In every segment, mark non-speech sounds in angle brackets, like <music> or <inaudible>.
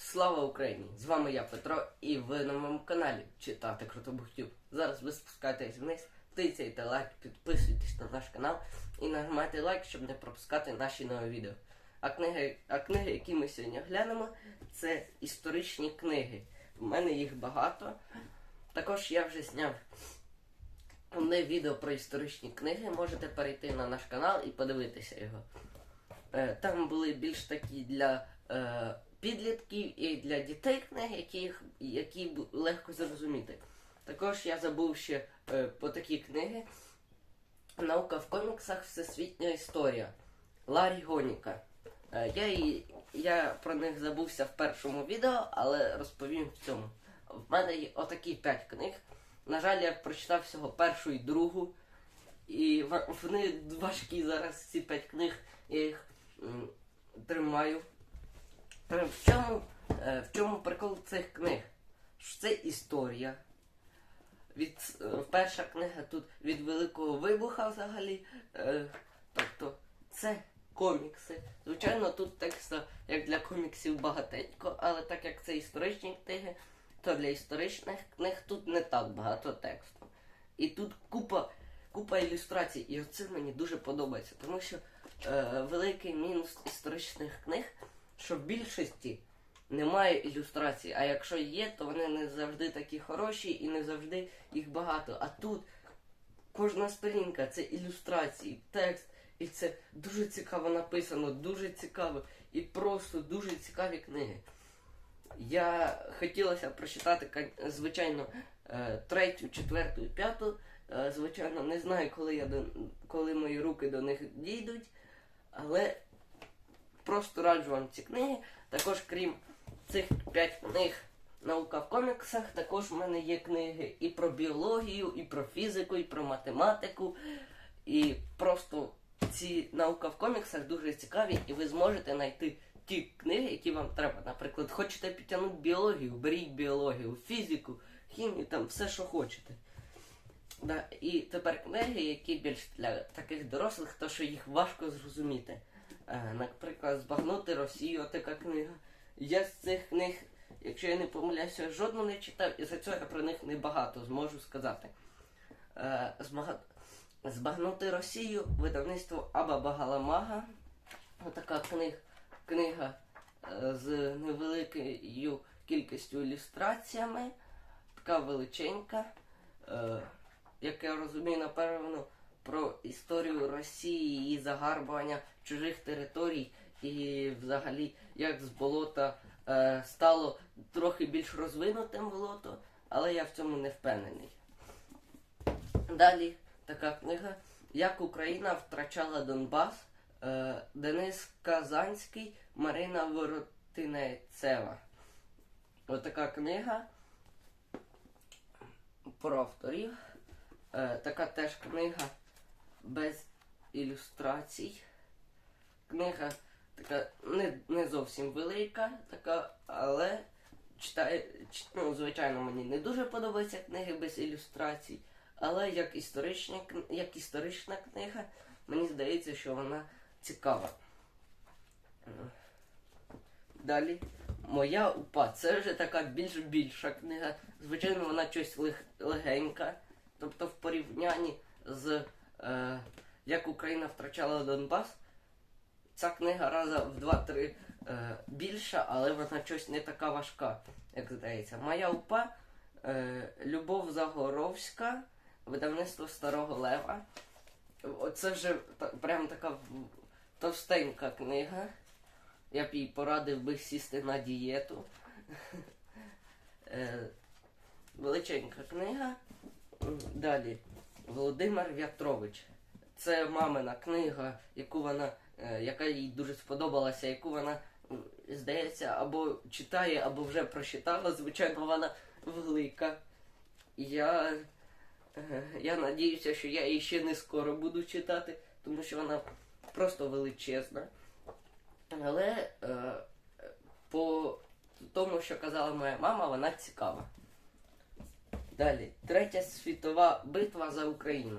Слава Україні! З вами я Петро і ви на моєму каналі Читати Круто Бухтюб. Зараз ви спускаєтесь вниз, тицяйте лайк, підписуйтесь на наш канал і нажимайте лайк, щоб не пропускати наші нові відео. А книги, а книги, які ми сьогодні глянемо, це історичні книги. У мене їх багато. Також я вже зняв одне відео про історичні книги. Можете перейти на наш канал і подивитися його. Е, Там були більш такі для е, підлітків і для дітей книги, які, які легко зрозуміти. Також я забув ще е, по такі книги. Наука в коміксах Всесвітня історія Ларі Гоніка. Е, я, її- я про них забувся в першому відео, але розповім в цьому. В мене є отакі п'ять книг. На жаль, я прочитав всього першу і другу. І вони важкі зараз, ці п'ять книг. Я їх м, тримаю. В чому, е, в чому прикол цих книг? Що це історія. Від, е, перша книга тут від Великого Вибуха взагалі. Е, тобто це комікси. Звичайно, тут тексту, як для коміксів, багатенько, але так як це історичні книги, то для історичних книг тут не так багато тексту. І тут купа, купа ілюстрацій, і оце мені дуже подобається, тому що е, великий мінус історичних книг, що в більшості немає ілюстрацій, а якщо є, то вони не завжди такі хороші і не завжди їх багато. А тут кожна сторінка це ілюстрації, текст, і це дуже цікаво написано, дуже цікаво і просто дуже цікаві книги. Я хотілося прочитати, звичайно, е, третю, четверту і п'яту. Е, Звичайно, не знаю, коли я до коли мої руки до них дійдуть, але просто раджу вам ці книги. Також, крім цих п'ять книг наука в коміксах, також в мене є книги і про біологію, і про фізику, і про математику. І просто ці наука в коміксах дуже цікаві, і ви зможете знайти ті книги, які вам треба. Наприклад, хочете підтягнути біологію, беріть біологію, фізику, хімію, там все, що хочете. Да, і тепер книги, які більш для таких дорослих, то що їх важко зрозуміти. Е, наприклад, збагнути Росію, така книга. Я з цих книг, якщо я не помиляюся, жодну не читав, і за цього я про них небагато зможу сказати. Е, Збагнути Росію, видавництво Аба Багаламага. Отака книг, книга е, з невеликою кількістю ілюстраціями, така величенька. Як я розумію, напевно, про історію Росії, її загарбування чужих територій і взагалі як з болота е, стало трохи більш розвинутим болото, але я в цьому не впевнений. Далі така книга Як Україна втрачала Донбас. Е, Денис Казанський, Марина Воротинецева. Отака книга про авторів. Е, така теж книга без ілюстрацій. Книга така не, не зовсім велика, така, але читає, ну, звичайно, мені не дуже подобаються книги без ілюстрацій. Але як історична, як історична книга, мені здається, що вона цікава. Далі. Моя упа. Це вже така більш більша книга. Звичайно, вона щось легенька. Тобто в порівнянні з е, як Україна втрачала Донбас, ця книга раза в 2-3 е, більша, але вона щось не така важка, як здається. Моя упа е, Любов Загоровська, видавництво Старого Лева. Оце вже та, прям така товстенька книга. Я б їй порадив би сісти на дієту. <laughs> Е, Величенька книга. Далі. Володимир В'ятрович. Це мамина книга, яку вона, е, яка їй дуже сподобалася, яку вона, здається, або читає, або вже прочитала. Звичайно, вона велика. Я, е, я надіюся, що я її ще не скоро буду читати, тому що вона просто величезна. Але е, по тому, що казала моя мама, вона цікава. Далі. Третя світова битва за Україну.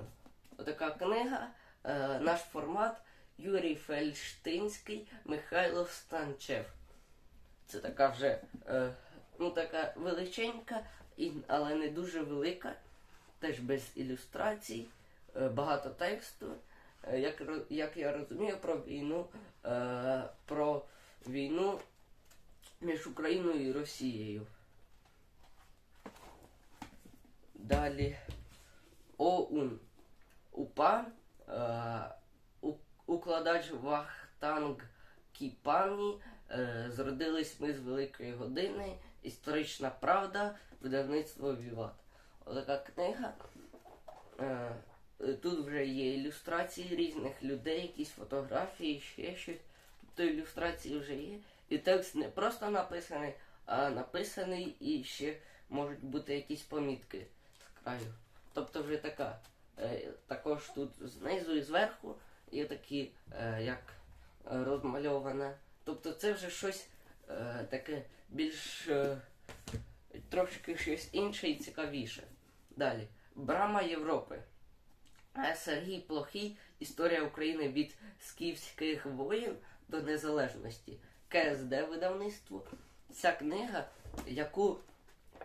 Отака книга, е, наш формат Юрій Фельштинський, Михайло Станчев. Це така вже е, ну, така величенька, але не дуже велика. Теж без ілюстрацій, е, багато тексту. Е, як, як я розумію про війну, е, про війну між Україною і Росією. Далі ОУН. УПА, е, укладач Вахтанг Кіпані. Е, зродились ми з Великої години. Історична правда, видавництво Віват. Отака книга. Е, тут вже є ілюстрації різних людей, якісь фотографії, ще щось. Тобто ілюстрації вже є. І текст не просто написаний, а написаний і ще можуть бути якісь помітки з. Тобто вже така. Е, також тут знизу і зверху є такі, е, як розмальоване. Тобто це вже щось е, таке більш трошки щось інше і цікавіше. Далі. Брама Європи. Сергій Плохий. Історія України від скіфських воїн до незалежності. КСД видавництво. Ця книга, яку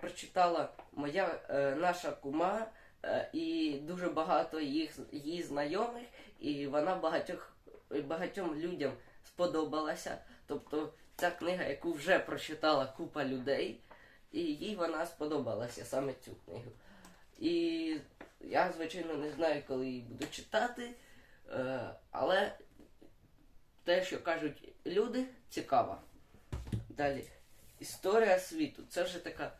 прочитала моя е, наша кума е, і дуже багато їх її знайомих, і вона багатьох багатьом людям сподобалася. Тобто ця книга, яку вже прочитала купа людей, і їй вона сподобалася саме цю книгу. І я, звичайно, не знаю, коли її буду читати, е, але те, що кажуть люди, цікаво. Далі. Історія світу. Це вже така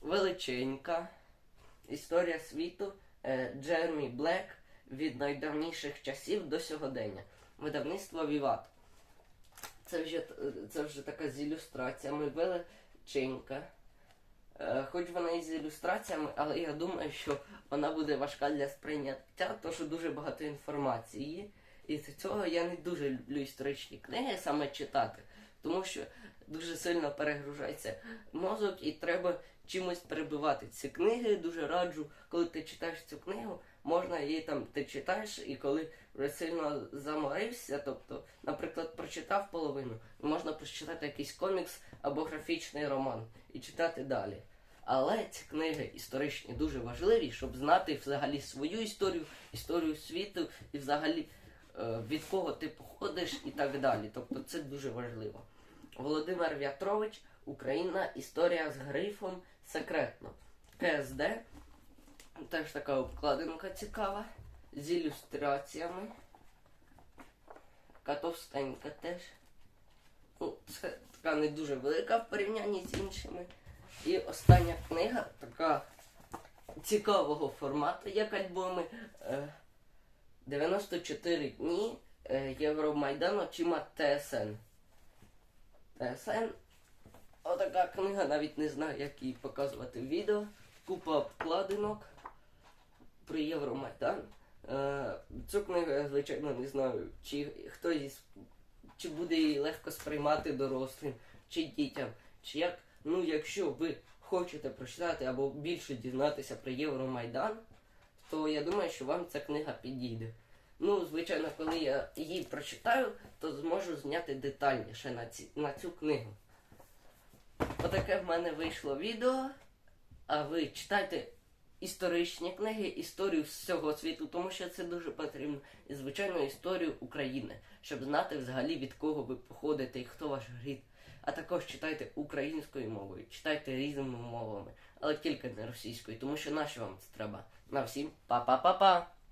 величенька історія світу е, Джеремі Блек від найдавніших часів до сьогодення. Видавництво Віват. Це вже, це вже така з ілюстраціями величенька. Е, Хоч вона і з ілюстраціями, але я думаю, що вона буде важка для сприйняття, тому що дуже багато інформації. І з цього я не дуже люблю історичні книги саме читати, тому що дуже сильно перегружається мозок і треба чимось перебивати. Ці книги дуже раджу, коли ти читаєш цю книгу, можна її там, ти читаєш, і коли вже сильно заморився, тобто, наприклад, прочитав половину, можна прочитати якийсь комікс або графічний роман і читати далі. Але ці книги історичні дуже важливі, щоб знати взагалі свою історію, історію світу і взагалі е, від кого ти походиш і так далі. Тобто це дуже важливо. Володимир В'ятрович, Україна, історія з грифом секретно. КСД. Теж така обкладинка цікава. З ілюстраціями. Така товстенька теж. Ну, це така не дуже велика в порівнянні з іншими. І остання книга така цікавого формату, як альбоми. Е, 94 дні е, Євромайдан очима ТСН. ТСН. Отака книга, навіть не знаю, як її показувати в відео. Купа обкладинок про Євромайдан. Е, цю книгу я, звичайно, не знаю, чи хто її чи буде її легко сприймати дорослим, чи дітям, чи як. Ну, якщо ви хочете прочитати або більше дізнатися про Євромайдан, то я думаю, що вам ця книга підійде. Ну, звичайно, коли я її прочитаю, то зможу зняти детальніше на, ці, на цю книгу. Отаке в мене вийшло відео. А ви читайте історичні книги, історію всього світу, тому що це дуже потрібно. І, звичайно, історію України, щоб знати взагалі від кого ви походите і хто ваш рід. А також читайте українською мовою, читайте різними мовами, але тільки не російською, тому що нащо вам це треба. На всім па-па-па-па!